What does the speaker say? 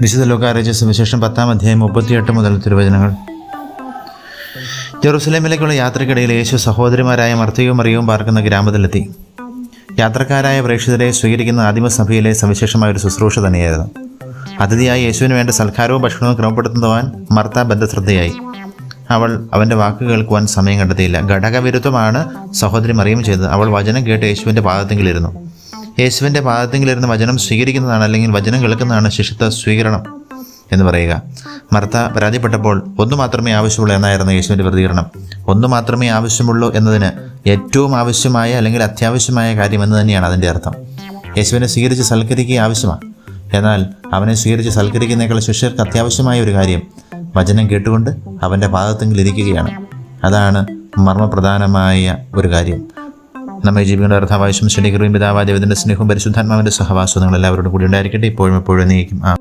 വിശുദ്ധ ലോകാരച സുവിശേഷം പത്താം അധ്യായം മുപ്പത്തിയെട്ട് മുതൽ തിരുവചനങ്ങൾ. ജെറുസലേമിലേക്കുള്ള യാത്രക്കിടയിൽ യേശു സഹോദരിമാരായ മർത്തിയും മറിയവും പാർക്കുന്ന ഗ്രാമത്തിലെത്തി. യാത്രക്കാരായ പ്രേക്ഷിതരെ സ്വീകരിക്കുന്ന ആദിമസഭയിലെ സവിശേഷമായ ഒരു ശുശ്രൂഷ തന്നെയായിരുന്നു. അതിഥിയായി യേശുവിന് വേണ്ട സൽക്കാരവും ഭക്ഷണവും ക്രമപ്പെടുത്തുവാൻ മർത്ത ബന്ധശ്രദ്ധയായി അവൾ അവന്റെ വാക്ക് കേൾക്കുവാൻ സമയം കണ്ടെത്തിയില്ല. ഘടകവിരുദ്ധമാണ് സഹോദരി മറിയം ചെയ്തത്. അവൾ വചനം കേട്ട് യേശുവിന്റെ പാദത്തെങ്കിലിരുന്നു. യേശുവിന്റെ പാദത്തിങ്കിലിരുന്ന് വചനം സ്വീകരിക്കുന്നതാണ് അല്ലെങ്കിൽ വചനം കേൾക്കുന്നതാണ് ശിഷ്യത്വ സ്വീകരണം എന്ന് പറയുക. മർത്ത പരാതിപ്പെട്ടപ്പോൾ ഒന്നു മാത്രമേ ആവശ്യമുള്ളൂ എന്നായിരുന്നു യേശുവിന്റെ പ്രതികരണം. ഒന്നു മാത്രമേ ആവശ്യമുള്ളൂ എന്നതിന് ഏറ്റവും ആവശ്യമായ അല്ലെങ്കിൽ അത്യാവശ്യമായ കാര്യം എന്ന് തന്നെയാണ് അതിന്റെ അർത്ഥം. യേശുവിനെ സ്വീകരിച്ച് സൽക്കരിക്കുക ആവശ്യമാണ്. എന്നാൽ അവനെ സ്വീകരിച്ച് സൽക്കരിക്കുന്നേക്കാൾ ശിഷ്യർക്ക് അത്യാവശ്യമായ ഒരു കാര്യം വചനം കേട്ടുകൊണ്ട് അവന്റെ പാദത്തെങ്കിൽ ഇരിക്കുകയാണ് അതാണ് മർമ്മപ്രധാനമായ ഒരു കാര്യം. നമ്മെ ജീവികളുടെ അർത്ഥാവാവശ്യം ശനികൃയും സ്നേഹവും പരിശുദ്ധാത്മാവിന്റെ സഹവാസവും നിങ്ങൾ എല്ലാവരോടും കൂടി ഉണ്ടായിരിക്കട്ടെ. ഇപ്പോഴും എപ്പോഴും നീക്കും ആ